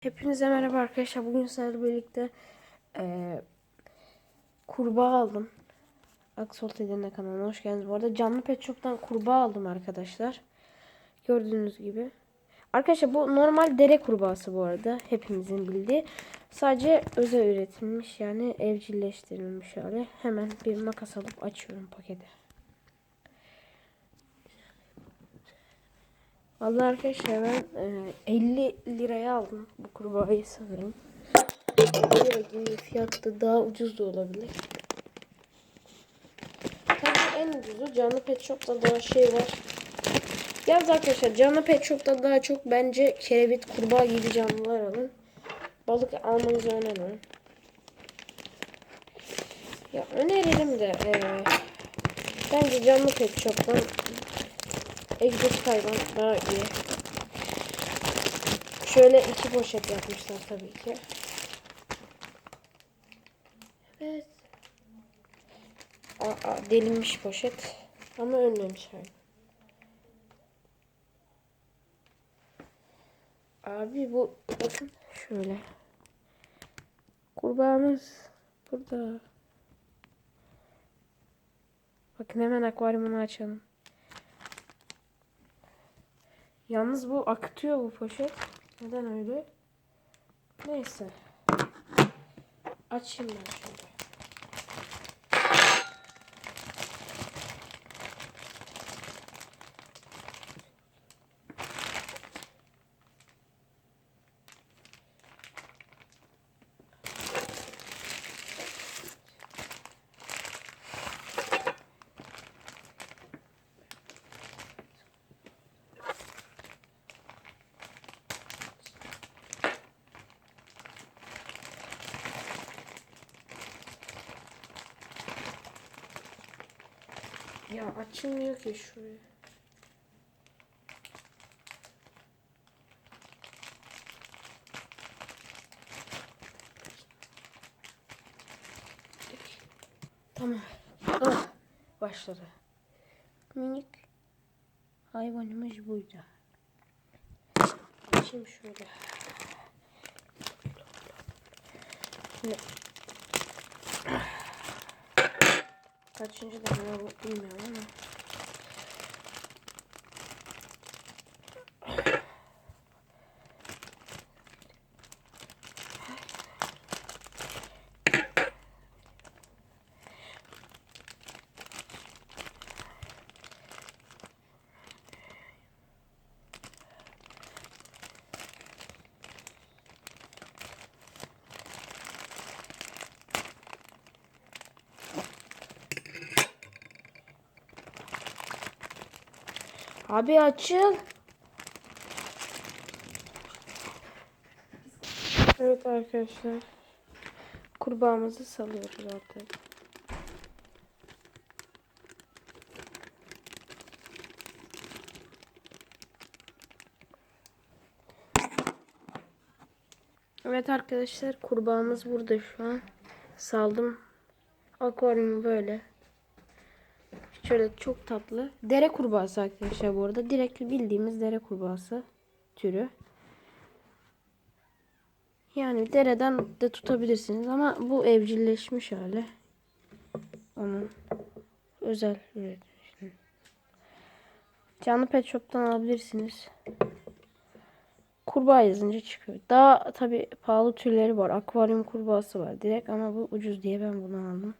Hepinize merhaba arkadaşlar. Bugün sizlerle birlikte eee kurbağa aldım. Aksolt Edirne kanalına hoş geldiniz. Bu arada canlı pet shop'tan kurbağa aldım arkadaşlar. Gördüğünüz gibi. Arkadaşlar bu normal dere kurbağası bu arada. Hepimizin bildiği. Sadece özel üretilmiş yani evcilleştirilmiş hali. Hemen bir makas alıp açıyorum paketi. Vallahi arkadaşlar ben e, 50 liraya aldım bu kurbağayı sanırım. Lira gibi fiyatta daha ucuz da olabilir. Tabii en ucuzu canlı pet shop'ta daha şey var. Yalnız arkadaşlar canlı pet shop'ta daha çok bence kerevit, kurbağa gibi canlılar alın. Balık almanızı önermem. Ya öneririm de e, bence canlı pet shop'tan egzotik hayvan daha iyi. Şöyle iki poşet yapmışlar tabii ki. Evet. Aa, delinmiş poşet. Ama ölmemiş hayvan. Abi bu bakın şöyle. Kurbağamız burada. Bakın hemen akvaryumunu açalım. Yalnız bu akıtıyor bu poşet. Neden öyle? Neyse. Açayım ben şöyle. Ya açılmıyor ki şuraya. Tamam. Ah, başladı. Minik hayvanımız buydu. Şimdi şöyle. Şimdi Kaçıncı bu bilmiyorum ama. Abi açıl. Evet arkadaşlar. Kurbağamızı salıyoruz artık. Evet arkadaşlar kurbağamız burada şu an. Saldım. Akvaryumu böyle. Şöyle çok tatlı. Dere kurbağası arkadaşlar bu arada. Direkt bildiğimiz dere kurbağası türü. Yani dereden de tutabilirsiniz ama bu evcilleşmiş hali. Onun özel üretim. Canlı pet shop'tan alabilirsiniz. Kurbağa yazınca çıkıyor. Daha tabi pahalı türleri var. Akvaryum kurbağası var direkt ama bu ucuz diye ben bunu aldım.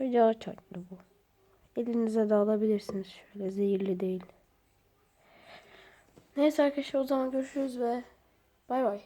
Böyle daha tatlı bu. Elinize de alabilirsiniz. Şöyle zehirli değil. Neyse arkadaşlar o zaman görüşürüz ve bay bay.